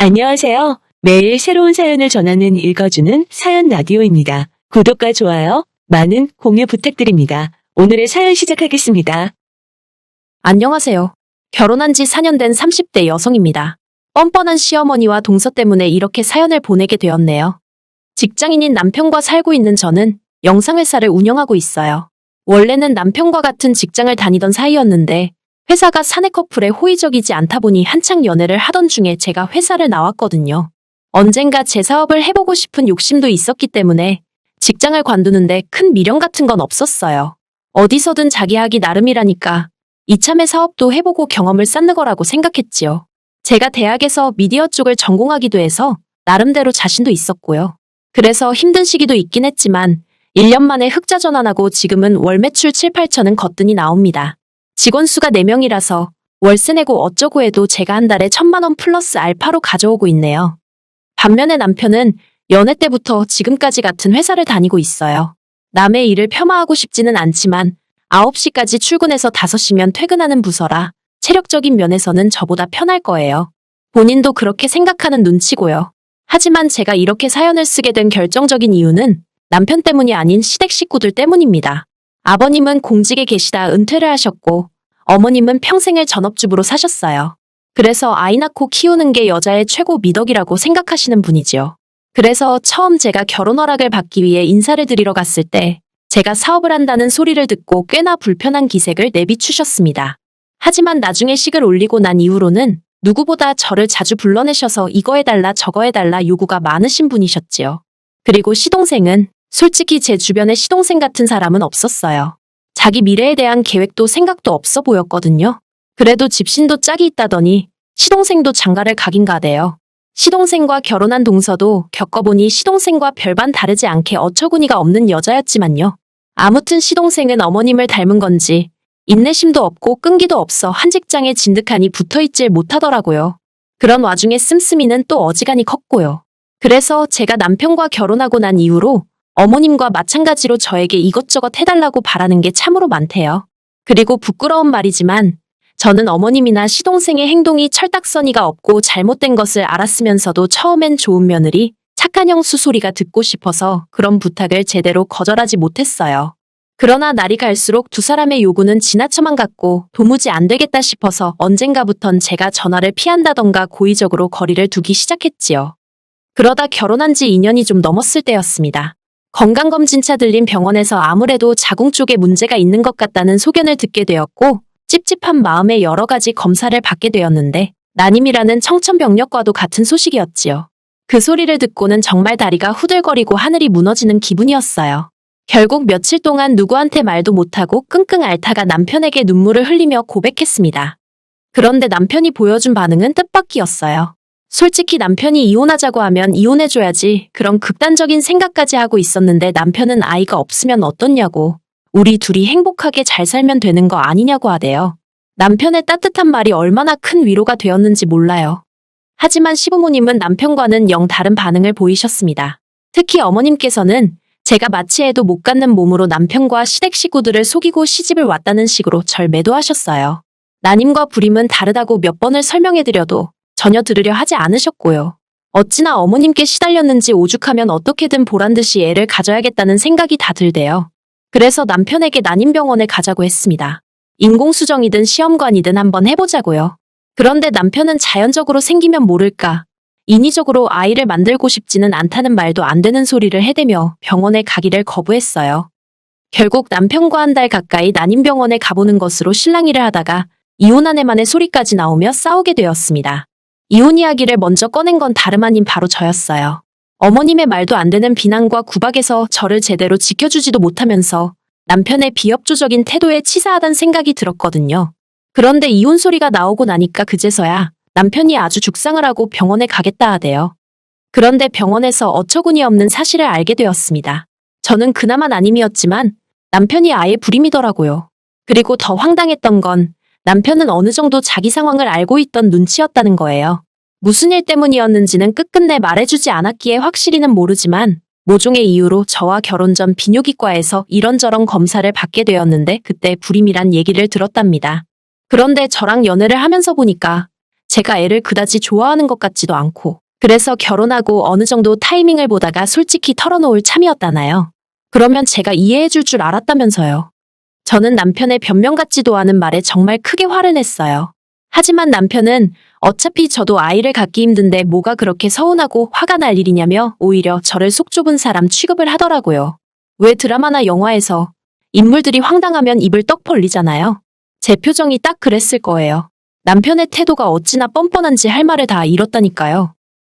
안녕하세요. 매일 새로운 사연을 전하는 읽어주는 사연 라디오입니다. 구독과 좋아요, 많은 공유 부탁드립니다. 오늘의 사연 시작하겠습니다. 안녕하세요. 결혼한 지 4년 된 30대 여성입니다. 뻔뻔한 시어머니와 동서 때문에 이렇게 사연을 보내게 되었네요. 직장인인 남편과 살고 있는 저는 영상회사를 운영하고 있어요. 원래는 남편과 같은 직장을 다니던 사이였는데 회사가 사내 커플에 호의적이지 않다 보니 한창 연애를 하던 중에 제가 회사를 나왔거든요. 언젠가 제 사업을 해보고 싶은 욕심도 있었기 때문에 직장을 관두는데 큰 미련 같은 건 없었어요. 어디서든 자기 하기 나름이라니까 이참에 사업도 해보고 경험을 쌓는 거라고 생각했지요. 제가 대학에서 미디어 쪽을 전공하기도 해서 나름대로 자신도 있었고요. 그래서 힘든 시기도 있긴 했지만 1년 만에 흑자 전환하고 지금은 월 매출 7, 8천은 거뜬히 나옵니다. 직원 수가 4명이라서 월세 내고 어쩌고 해도 제가 한 달에 천만 원 플러스 알파로 가져오고 있네요. 반면에 남편은 연애 때부터 지금까지 같은 회사를 다니고 있어요. 남의 일을 폄하하고 싶지는 않지만 9시까지 출근해서 5시면 퇴근하는 부서라 체력적인 면에서는 저보다 편할 거예요. 본인도 그렇게 생각하는 눈치고요. 하지만 제가 이렇게 사연을 쓰게 된 결정적인 이유는 남편 때문이 아닌 시댁 식구들 때문입니다. 아버님은 공직에 계시다 은퇴를 하셨고 어머님은 평생을 전업주부로 사셨어요. 그래서 아이 낳고 키우는 게 여자의 최고 미덕이라고 생각하시는 분이지요. 그래서 처음 제가 결혼 허락을 받기 위해 인사를 드리러 갔을 때 제가 사업을 한다는 소리를 듣고 꽤나 불편한 기색을 내비추셨습니다. 하지만 나중에 식을 올리고 난 이후로는 누구보다 저를 자주 불러내셔서 이거 해달라 저거 해달라 요구가 많으신 분이셨지요. 그리고 시동생은 솔직히 제 주변에 시동생 같은 사람은 없었어요. 자기 미래에 대한 계획도 생각도 없어 보였거든요. 그래도 집신도 짝이 있다더니 시동생도 장가를 가긴 가대요. 시동생과 결혼한 동서도 겪어보니 시동생과 별반 다르지 않게 어처구니가 없는 여자였지만요. 아무튼 시동생은 어머님을 닮은 건지 인내심도 없고 끈기도 없어 한 직장에 진득하니 붙어있질 못하더라고요. 그런 와중에 씀씀이는 또 어지간히 컸고요. 그래서 제가 남편과 결혼하고 난 이후로 어머님과 마찬가지로 저에게 이것저것 해달라고 바라는 게 참으로 많대요. 그리고 부끄러운 말이지만 저는 어머님이나 시동생의 행동이 철딱서니가 없고 잘못된 것을 알았으면서도 처음엔 좋은 며느리, 착한 형수 소리가 듣고 싶어서 그런 부탁을 제대로 거절하지 못했어요. 그러나 날이 갈수록 두 사람의 요구는 지나쳐만 갔고 도무지 안 되겠다 싶어서 언젠가부턴 제가 전화를 피한다던가 고의적으로 거리를 두기 시작했지요. 그러다 결혼한 지 2년이 좀 넘었을 때였습니다. 건강검진차 들린 병원에서 아무래도 자궁 쪽에 문제가 있는 것 같다는 소견을 듣게 되었고 찝찝한 마음에 여러 가지 검사를 받게 되었는데 난임이라는 청천벽력과도 같은 소식이었지요. 그 소리를 듣고는 정말 다리가 후들거리고 하늘이 무너지는 기분이었어요. 결국 며칠 동안 누구한테 말도 못하고 끙끙 앓다가 남편에게 눈물을 흘리며 고백했습니다. 그런데 남편이 보여준 반응은 뜻밖이었어요. 솔직히 남편이 이혼하자고 하면 이혼해줘야지 그런 극단적인 생각까지 하고 있었는데 남편은 아이가 없으면 어떻냐고 우리 둘이 행복하게 잘 살면 되는 거 아니냐고 하대요. 남편의 따뜻한 말이 얼마나 큰 위로가 되었는지 몰라요. 하지만 시부모님은 남편과는 영 다른 반응을 보이셨습니다. 특히 어머님께서는 제가 마치 해도 못 갖는 몸으로 남편과 시댁 식구들을 속이고 시집을 왔다는 식으로 절 매도하셨어요. 나님과 부림은 다르다고 몇 번을 설명해드려도 전혀 들으려 하지 않으셨고요. 어찌나 어머님께 시달렸는지 오죽하면 어떻게든 보란 듯이 애를 가져야겠다는 생각이 다 들대요. 그래서 남편에게 난임병원에 가자고 했습니다. 인공수정이든 시험관이든 한번 해보자고요. 그런데 남편은 자연적으로 생기면 모를까. 인위적으로 아이를 만들고 싶지는 않다는 말도 안 되는 소리를 해대며 병원에 가기를 거부했어요. 결국 남편과 한 달 가까이 난임병원에 가보는 것으로 실랑이를 하다가 이혼한 애만의 소리까지 나오며 싸우게 되었습니다. 이혼 이야기를 먼저 꺼낸 건 다름 아닌 바로 저였어요. 어머님의 말도 안 되는 비난과 구박에서 저를 제대로 지켜주지도 못하면서 남편의 비협조적인 태도에 치사하단 생각이 들었거든요. 그런데 이혼 소리가 나오고 나니까 그제서야 남편이 아주 죽상을 하고 병원에 가겠다 하대요. 그런데 병원에서 어처구니 없는 사실을 알게 되었습니다. 저는 그나마 난임이었지만 남편이 아예 불임이더라고요. 그리고 더 황당했던 건 남편은 어느 정도 자기 상황을 알고 있던 눈치였다는 거예요. 무슨 일 때문이었는지는 끝끝내 말해주지 않았기에 확실히는 모르지만 모종의 이유로 저와 결혼 전 비뇨기과에서 이런저런 검사를 받게 되었는데 그때 불임이란 얘기를 들었답니다. 그런데 저랑 연애를 하면서 보니까 제가 애를 그다지 좋아하는 것 같지도 않고 그래서 결혼하고 어느 정도 타이밍을 보다가 솔직히 털어놓을 참이었다나요. 그러면 제가 이해해줄 줄 알았다면서요. 저는 남편의 변명 같지도 않은 말에 정말 크게 화를 냈어요. 하지만 남편은 어차피 저도 아이를 갖기 힘든데 뭐가 그렇게 서운하고 화가 날 일이냐며 오히려 저를 속 좁은 사람 취급을 하더라고요. 왜 드라마나 영화에서 인물들이 황당하면 입을 떡 벌리잖아요. 제 표정이 딱 그랬을 거예요. 남편의 태도가 어찌나 뻔뻔한지 할 말을 다 잃었다니까요.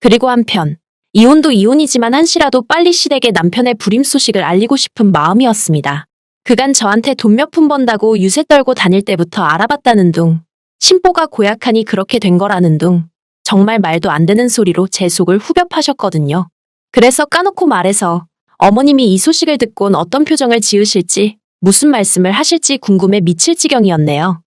그리고 한편, 이혼도 이혼이지만 한시라도 빨리 시댁에 남편의 불임 소식을 알리고 싶은 마음이었습니다. 그간 저한테 돈 몇 푼 번다고 유세 떨고 다닐 때부터 알아봤다는 둥. 심보가 고약하니 그렇게 된 거라는 둥. 정말 말도 안 되는 소리로 제 속을 후벼 파셨거든요. 그래서 까놓고 말해서 어머님이 이 소식을 듣곤 어떤 표정을 지으실지, 무슨 말씀을 하실지 궁금해 미칠 지경이었네요.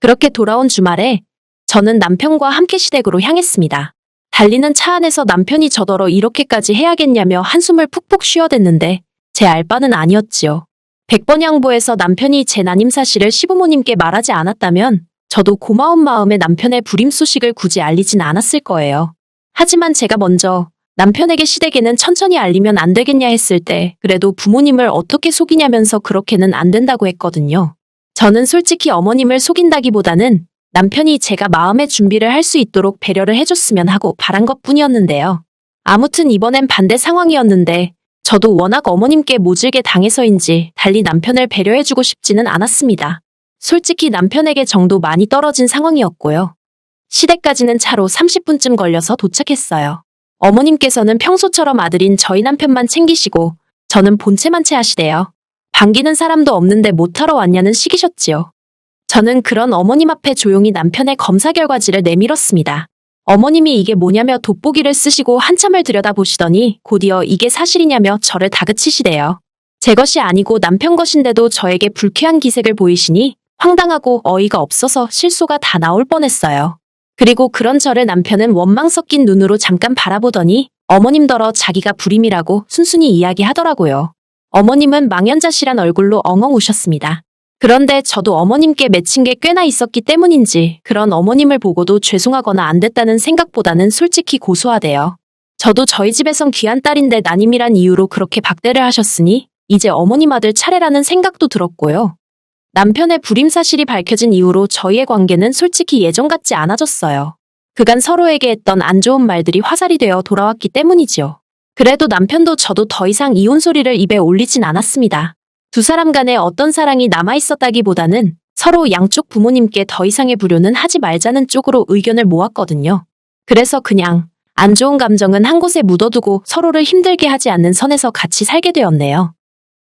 그렇게 돌아온 주말에 저는 남편과 함께 시댁으로 향했습니다. 달리는 차 안에서 남편이 저더러 이렇게까지 해야겠냐며 한숨을 푹푹 쉬어댔는데 제 알바는 아니었지요. 백번 양보해서 남편이 제 난임 사실을 시부모님께 말하지 않았다면 저도 고마운 마음에 남편의 불임 소식을 굳이 알리진 않았을 거예요. 하지만 제가 먼저 남편에게 시댁에는 천천히 알리면 안 되겠냐 했을 때 그래도 부모님을 어떻게 속이냐면서 그렇게는 안 된다고 했거든요. 저는 솔직히 어머님을 속인다기보다는 남편이 제가 마음의 준비를 할 수 있도록 배려를 해줬으면 하고 바란 것 뿐이었는데요. 아무튼 이번엔 반대 상황이었는데 저도 워낙 어머님께 모질게 당해서인지 달리 남편을 배려해주고 싶지는 않았습니다. 솔직히 남편에게 정도 많이 떨어진 상황이었고요. 시댁까지는 차로 30분쯤 걸려서 도착했어요. 어머님께서는 평소처럼 아들인 저희 남편만 챙기시고 저는 본체만 채하시대요. 반기는 사람도 없는데 못하러 왔냐는 시기셨지요. 저는 그런 어머님 앞에 조용히 남편의 검사 결과지를 내밀었습니다. 어머님이 이게 뭐냐며 돋보기를 쓰시고 한참을 들여다보시더니 곧이어 이게 사실이냐며 저를 다그치시대요. 제 것이 아니고 남편 것인데도 저에게 불쾌한 기색을 보이시니 황당하고 어이가 없어서 실소가 다 나올 뻔했어요. 그리고 그런 저를 남편은 원망 섞인 눈으로 잠깐 바라보더니 어머님더러 자기가 불임이라고 순순히 이야기하더라고요. 어머님은 망연자실한 얼굴로 엉엉 우셨습니다. 그런데 저도 어머님께 맺힌 게 꽤나 있었기 때문인지 그런 어머님을 보고도 죄송하거나 안 됐다는 생각보다는 솔직히 고소하대요. 저도 저희 집에선 귀한 딸인데 난임이란 이유로 그렇게 박대를 하셨으니 이제 어머님 아들 차례라는 생각도 들었고요. 남편의 불임 사실이 밝혀진 이후로 저희의 관계는 솔직히 예전 같지 않아졌어요. 그간 서로에게 했던 안 좋은 말들이 화살이 되어 돌아왔기 때문이지요. 그래도 남편도 저도 더 이상 이혼 소리를 입에 올리진 않았습니다. 두 사람 간에 어떤 사랑이 남아있었다기보다는 서로 양쪽 부모님께 더 이상의 불효는 하지 말자는 쪽으로 의견을 모았거든요. 그래서 그냥 안 좋은 감정은 한 곳에 묻어두고 서로를 힘들게 하지 않는 선에서 같이 살게 되었네요.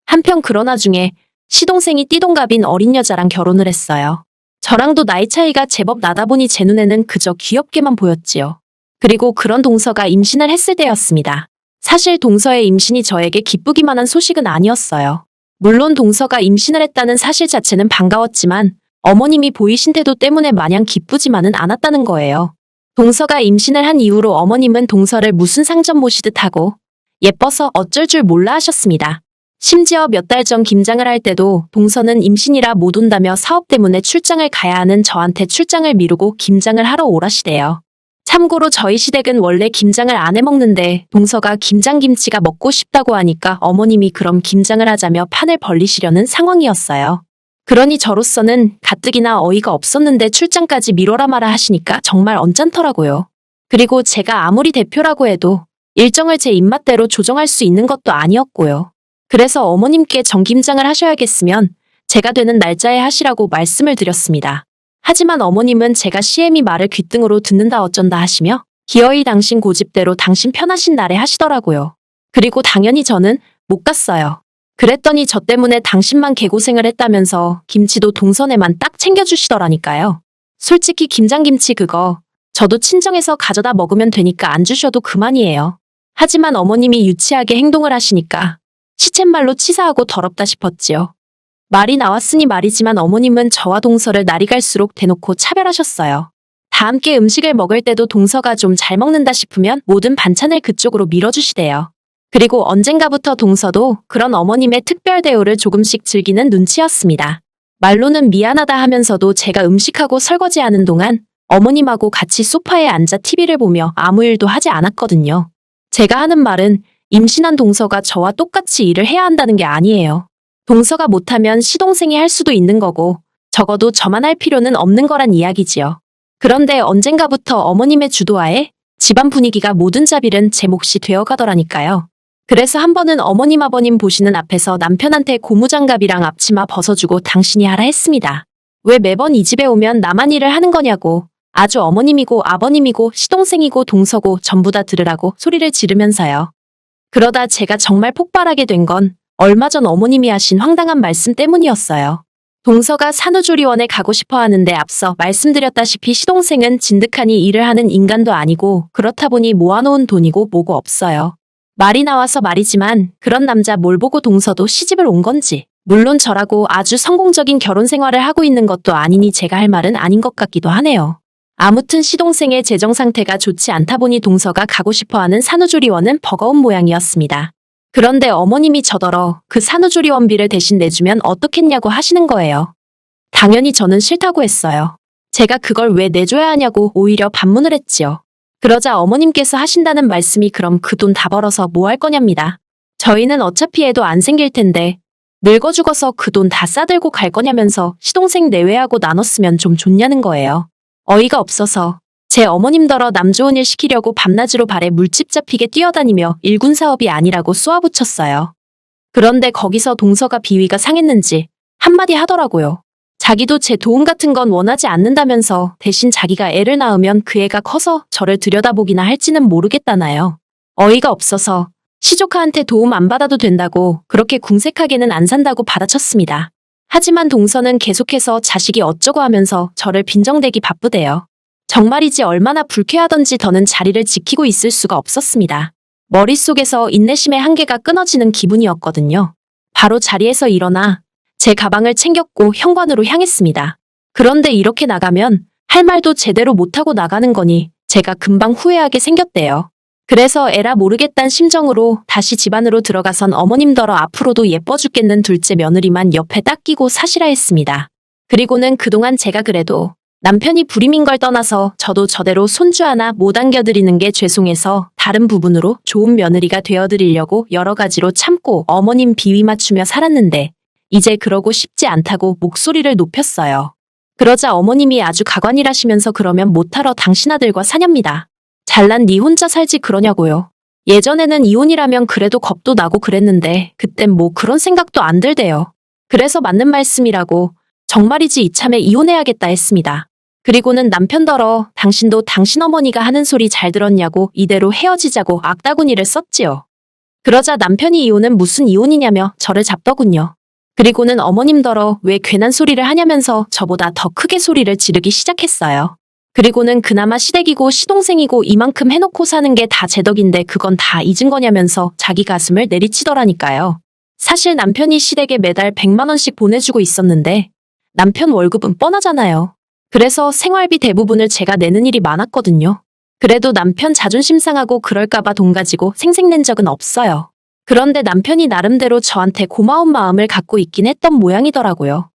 한편 그런 와중에 시동생이 띠동갑인 어린 여자랑 결혼을 했어요. 저랑도 나이 차이가 제법 나다 보니 제 눈에는 그저 귀엽게만 보였지요. 그리고 그런 동서가 임신을 했을 때였습니다. 사실 동서의 임신이 저에게 기쁘기만 한 소식은 아니었어요. 물론 동서가 임신을 했다는 사실 자체는 반가웠지만 어머님이 보이신 태도 때문에 마냥 기쁘지만은 않았다는 거예요. 동서가 임신을 한 이후로 어머님은 동서를 무슨 상점 모시듯 하고 예뻐서 어쩔 줄 몰라 하셨습니다. 심지어 몇 달 전 김장을 할 때도 동서는 임신이라 못 온다며 사업 때문에 출장을 가야 하는 저한테 출장을 미루고 김장을 하러 오라시대요. 참고로 저희 시댁은 원래 김장을 안 해먹는데 동서가 김장김치가 먹고 싶다고 하니까 어머님이 그럼 김장을 하자며 판을 벌리시려는 상황이었어요. 그러니 저로서는 가뜩이나 어이가 없었는데 출장까지 미뤄라 마라 하시니까 정말 언짢더라고요. 그리고 제가 아무리 대표라고 해도 일정을 제 입맛대로 조정할 수 있는 것도 아니었고요. 그래서 어머님께 정김장을 하셔야겠으면 제가 되는 날짜에 하시라고 말씀을 드렸습니다. 하지만 어머님은 제가 시애미 말을 귓등으로 듣는다 어쩐다 하시며 기어이 당신 고집대로 당신 편하신 날에 하시더라고요. 그리고 당연히 저는 못 갔어요. 그랬더니 저 때문에 당신만 개고생을 했다면서 김치도 동선에만 딱 챙겨주시더라니까요. 솔직히 김장김치 그거 저도 친정에서 가져다 먹으면 되니까 안 주셔도 그만이에요. 하지만 어머님이 유치하게 행동을 하시니까 시쳇말로 치사하고 더럽다 싶었지요. 말이 나왔으니 말이지만 어머님은 저와 동서를 날이 갈수록 대놓고 차별하셨어요. 다 함께 음식을 먹을 때도 동서가 좀 잘 먹는다 싶으면 모든 반찬을 그쪽으로 밀어주시대요. 그리고 언젠가부터 동서도 그런 어머님의 특별 대우를 조금씩 즐기는 눈치였습니다. 말로는 미안하다 하면서도 제가 음식하고 설거지하는 동안 어머님하고 같이 소파에 앉아 TV를 보며 아무 일도 하지 않았거든요. 제가 하는 말은 임신한 동서가 저와 똑같이 일을 해야 한다는 게 아니에요. 동서가 못하면 시동생이 할 수도 있는 거고, 적어도 저만 할 필요는 없는 거란 이야기지요. 그런데 언젠가부터 어머님의 주도하에 집안 분위기가 모든 자빌은 제 몫이 되어 가더라니까요. 그래서 한 번은 어머님 아버님 보시는 앞에서 남편한테 고무장갑이랑 앞치마 벗어주고 당신이 하라 했습니다. 왜 매번 이 집에 오면 나만 일을 하는 거냐고 아주 어머님이고 아버님이고 시동생이고 동서고 전부 다 들으라고 소리를 지르면서요. 그러다 제가 정말 폭발하게 된 건 얼마 전 어머님이 하신 황당한 말씀 때문이었어요. 동서가 산후조리원에 가고 싶어 하는데 앞서 말씀드렸다시피 시동생은 진득하니 일을 하는 인간도 아니고 그렇다 보니 모아놓은 돈이고 뭐고 없어요. 말이 나와서 말이지만 그런 남자 뭘 보고 동서도 시집을 온 건지 물론 저라고 아주 성공적인 결혼 생활을 하고 있는 것도 아니니 제가 할 말은 아닌 것 같기도 하네요. 아무튼 시동생의 재정 상태가 좋지 않다 보니 동서가 가고 싶어하는 산후조리원은 버거운 모양이었습니다. 그런데 어머님이 저더러 그 산후조리 원비를 대신 내주면 어떻겠냐고 하시는 거예요. 당연히 저는 싫다고 했어요. 제가 그걸 왜 내줘야 하냐고 오히려 반문을 했지요. 그러자 어머님께서 하신다는 말씀이 그럼 그 돈 다 벌어서 뭐 할 거냐입니다. 저희는 어차피 애도 안 생길 텐데 늙어 죽어서 그 돈 다 싸들고 갈 거냐면서 시동생 내외하고 나눴으면 좀 좋냐는 거예요. 어이가 없어서 제 어머님더러 남 좋은 일 시키려고 밤낮으로 발에 물집 잡히게 뛰어다니며 일군 사업이 아니라고 쏘아붙였어요. 그런데 거기서 동서가 비위가 상했는지 한마디 하더라고요. 자기도 제 도움 같은 건 원하지 않는다면서 대신 자기가 애를 낳으면 그 애가 커서 저를 들여다보기나 할지는 모르겠다나요. 어이가 없어서 시조카한테 도움 안 받아도 된다고 그렇게 궁색하게는 안 산다고 받아쳤습니다. 하지만 동서는 계속해서 자식이 어쩌고 하면서 저를 빈정대기 바쁘대요. 정말이지 얼마나 불쾌하던지 더는 자리를 지키고 있을 수가 없었습니다. 머릿속에서 인내심의 한계가 끊어지는 기분이었거든요. 바로 자리에서 일어나 제 가방을 챙겼고 현관으로 향했습니다. 그런데 이렇게 나가면 할 말도 제대로 못하고 나가는 거니 제가 금방 후회하게 생겼대요. 그래서 에라 모르겠단 심정으로 다시 집 안으로 들어가선 어머님더러 앞으로도 예뻐 죽겠는 둘째 며느리만 옆에 딱 끼고 사시라 했습니다. 그리고는 그동안 제가 그래도 남편이 불임인 걸 떠나서 저도 저대로 손주 하나 못 안겨드리는 게 죄송해서 다른 부분으로 좋은 며느리가 되어드리려고 여러 가지로 참고 어머님 비위 맞추며 살았는데 이제 그러고 싶지 않다고 목소리를 높였어요. 그러자 어머님이 아주 가관이라시면서 그러면 못하러 당신 아들과 사렵니다. 잘난 니 혼자 살지 그러냐고요. 예전에는 이혼이라면 그래도 겁도 나고 그랬는데 그땐 뭐 그런 생각도 안 들대요. 그래서 맞는 말씀이라고 정말이지 이참에 이혼해야겠다 했습니다. 그리고는 남편더러 당신도 당신 어머니가 하는 소리 잘 들었냐고 이대로 헤어지자고 악다구니를 썼지요. 그러자 남편이 이혼은 무슨 이혼이냐며 저를 잡더군요. 그리고는 어머님더러 왜 괜한 소리를 하냐면서 저보다 더 크게 소리를 지르기 시작했어요. 그리고는 그나마 시댁이고 시동생이고 이만큼 해놓고 사는 게 다 제 덕인데 그건 다 잊은 거냐면서 자기 가슴을 내리치더라니까요. 사실 남편이 시댁에 매달 100만 원씩 보내주고 있었는데 남편 월급은 뻔하잖아요. 그래서 생활비 대부분을 제가 내는 일이 많았거든요. 그래도 남편 자존심 상하고 그럴까봐 돈 가지고 생색낸 적은 없어요. 그런데 남편이 나름대로 저한테 고마운 마음을 갖고 있긴 했던 모양이더라고요.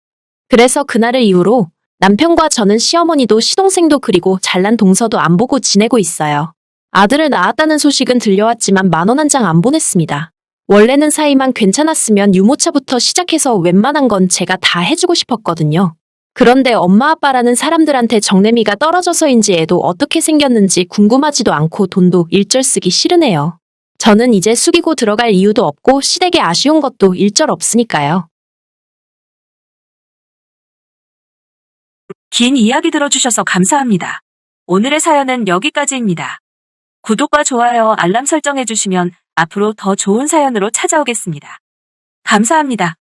그래서 그날을 이후로 남편과 저는 시어머니도 시동생도 그리고 잘난 동서도 안 보고 지내고 있어요. 아들을 낳았다는 소식은 들려왔지만 만원 한 장 안 보냈습니다. 원래는 사이만 괜찮았으면 유모차부터 시작해서 웬만한 건 제가 다 해주고 싶었거든요. 그런데 엄마 아빠라는 사람들한테 정내미가 떨어져서인지 애도 어떻게 생겼는지 궁금하지도 않고 돈도 일절 쓰기 싫으네요. 저는 이제 숙이고 들어갈 이유도 없고 시댁에 아쉬운 것도 일절 없으니까요. 긴 이야기 들어주셔서 감사합니다. 오늘의 사연은 여기까지입니다. 구독과 좋아요, 알람 설정해주시면 앞으로 더 좋은 사연으로 찾아오겠습니다. 감사합니다.